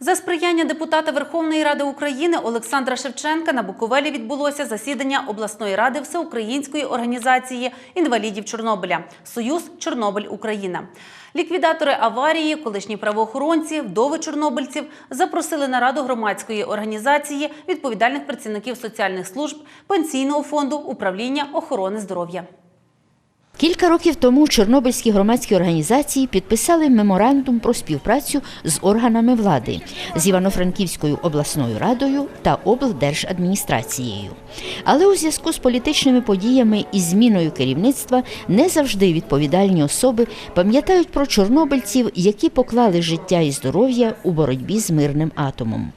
За сприяння депутата Верховної Ради України Олександра Шевченка на Буковелі відбулося засідання обласної ради Всеукраїнської організації інвалідів Чорнобиля Союз Чорнобиль Україна. Ліквідатори аварії, колишні правоохоронці, вдови чорнобильців запросили на раду громадської організації відповідальних працівників соціальних служб, пенсійного фонду, управління охорони здоров'я. Кілька років тому чорнобильські громадські організації підписали меморандум про співпрацю з органами влади з Івано-Франківською обласною радою та облдержадміністрацією. Але у зв'язку з політичними подіями і зміною керівництва не завжди відповідальні особи пам'ятають про чорнобильців, які поклали життя і здоров'я у боротьбі з мирним атомом.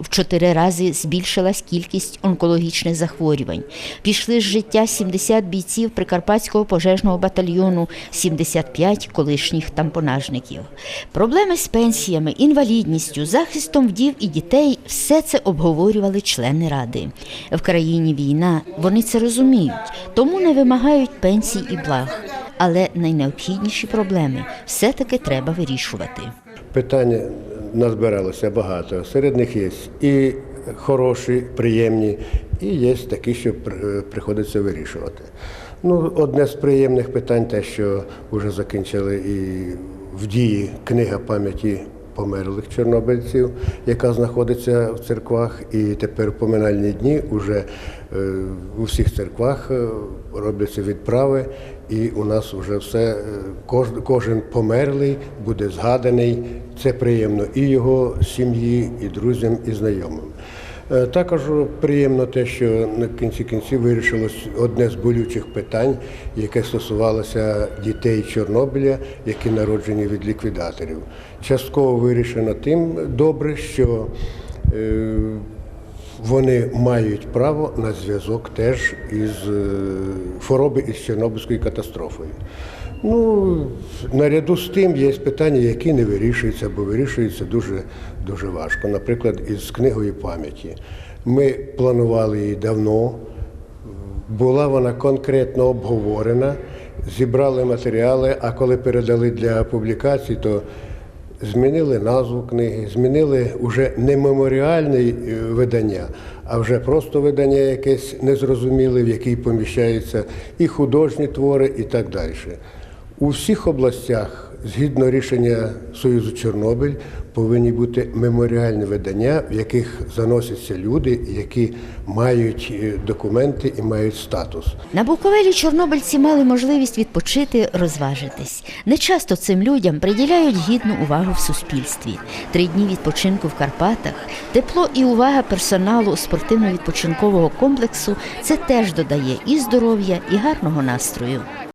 В чотири рази збільшилась кількість онкологічних захворювань. Пішли з життя 70 бійців Прикарпатського пожежного батальйону, 75 колишніх тампонажників. Проблеми з пенсіями, інвалідністю, захистом вдів і дітей все це обговорювали члени ради. В країні війна, вони це розуміють, тому не вимагають пенсій і благ. Але найнеобхідніші проблеми все-таки треба вирішувати. Питань назбиралося багато. Серед них є і хороші, приємні, і є такі, що приходиться вирішувати. Ну, одне з приємних питань, те, що вже закінчили і в дії книга пам'яті померлих чорнобильців, яка знаходиться в церквах, і тепер поминальні дні вже е, у всіх церквах е, робляться відправи, і у нас вже все, е, кожен померлий буде згаданий. Це приємно і його сім'ї, і друзям, і знайомим. Е, Також приємно те, що на кінці кінців вирішилось одне з болючих питань, яке стосувалося дітей Чорнобиля, які народжені від ліквідаторів. Частково вирішено тим добре, що е, вони мають право на зв'язок теж із е, хвороби із Чорнобильською катастрофою. Ну, наряду з тим є питання, які не вирішуються, або вирішуються дуже, дуже важко. Наприклад, із книгою пам'яті. Ми планували її давно, була вона конкретно обговорена, зібрали матеріали, а коли передали для публікації, то змінили назву книги, змінили вже не меморіальне е, видання, а вже просто видання якесь незрозуміле, в якій поміщаються і художні твори, і так далі. У всіх областях, згідно рішення Союзу Чорнобиль, повинні бути меморіальні видання, в яких заносяться люди, які мають е, документи і мають статус. На Буковелі чорнобильці мали можливість відпочити, розважитись. Не часто цим людям приділяють гідну увагу в суспільстві. Три дні відпочинку в Карпатах, тепло і увага персоналу спортивно-відпочинкового комплексу це теж додає і здоров'я, і гарного настрою.